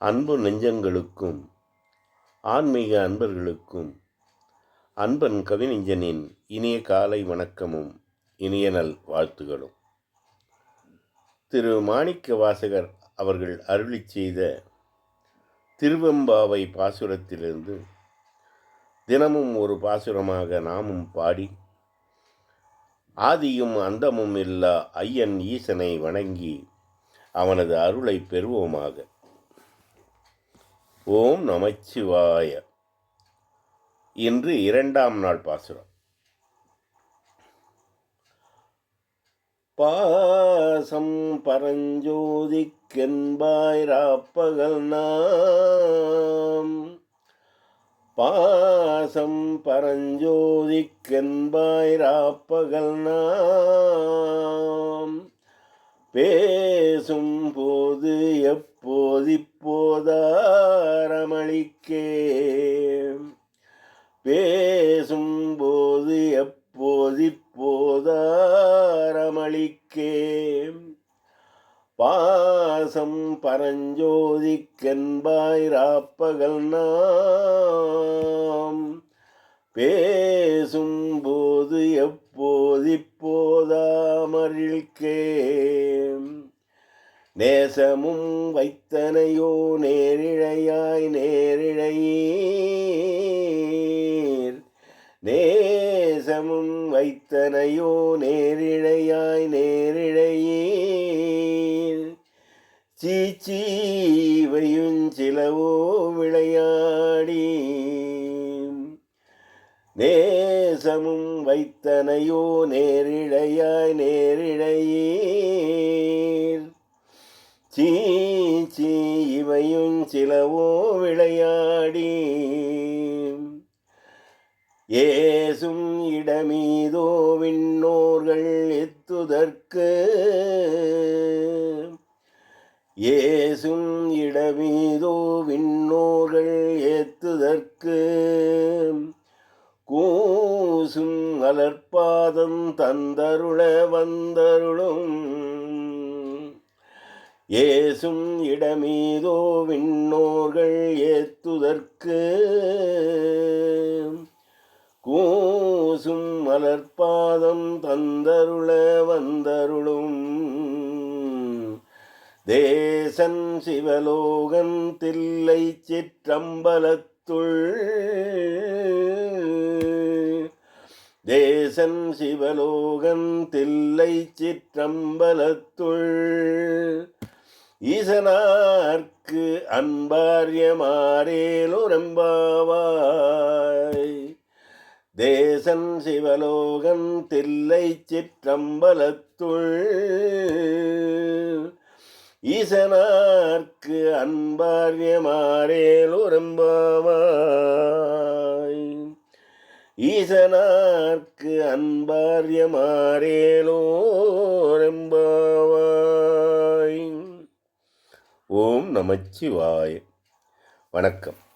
அன்பு நெஞ்சங்களுக்கும் ஆன்மீக அன்பர்களுக்கும் அன்பன் கவிநெஞ்சனின் இனிய காலை வணக்கமும் இனிய நல் வாழ்த்துகளும். திரு. மாணிக்க வாசகர் அவர்கள் அருளி செய்த திருவெம்பாவை பாசுரத்திலிருந்து தினமும் ஒரு பாசுரமாக நாமும் பாடி ஆதியும் அந்தமும் இல்லா ஐயன் ஈசனை வணங்கி அவனது அருளை பெறுவோமாக. ஓம் நமச்சிவாய. இன்று இரண்டாம் நாள் பாசுரம். பாசம் பரஞ்சோதிக்கென்பாய் ராப்பகல் நாம். பாசம் பரஞ்சோதிக்கென்பாய் ராப்பகல் நாம். பேசும் போது எப்ப பேசும் போது எப்போதிப்போதாரமளிக்கே பாசம் பரஞ்சோதிக்கென்பாய் ராப்பகல் நாம். பேசும்போது எப்போதிப்போதாமரிழ்கே நேசமும் வைத்தனையோ நேரிழையா நேசமும் வைத்தனையோ நேரிழையாய் நேரிழையீர். சீச்சீவையும் சிலவோ விளையாடி நேசமும் வைத்தனையோ நேரிழையாய் நேரிழையீர். சீச்சி இவையும் சிலவோ விளையாடி ஏசும் இடமீதோ விண்ணோர்கள் எத்துதற்கு. ஏசும் இடமீதோ விண்ணோர்கள் ஏத்துதற்கு கூசும் அலற்பாதம் தந்தருள வந்தருளும். ஏசும் இடமீதோ விண்ணோர்கள் ஏத்துதற்கு கூசும் மலர்பாதம் தந்தருள வந்தருளும். தேசன் சிவலோகன் தில்லை சிற்றம்பலத்துள். தேசன் சிவலோகன் தில்லை சிற்றம்பலத்துள். ஈசனார்க்கு அன்பாரியமாரேலுரம்பாவாய் தேசன் சிவலோகன் தில்லை சிற்றம்பலத்துள். ஈசனார்க்கு அன்பாரியமாரேலுரம்பாவாய் ஈசனார்க்கு அன்பாரியமாரேலோரெம்பாவாய் ஓம் நமச்சிவாய. வணக்கம்.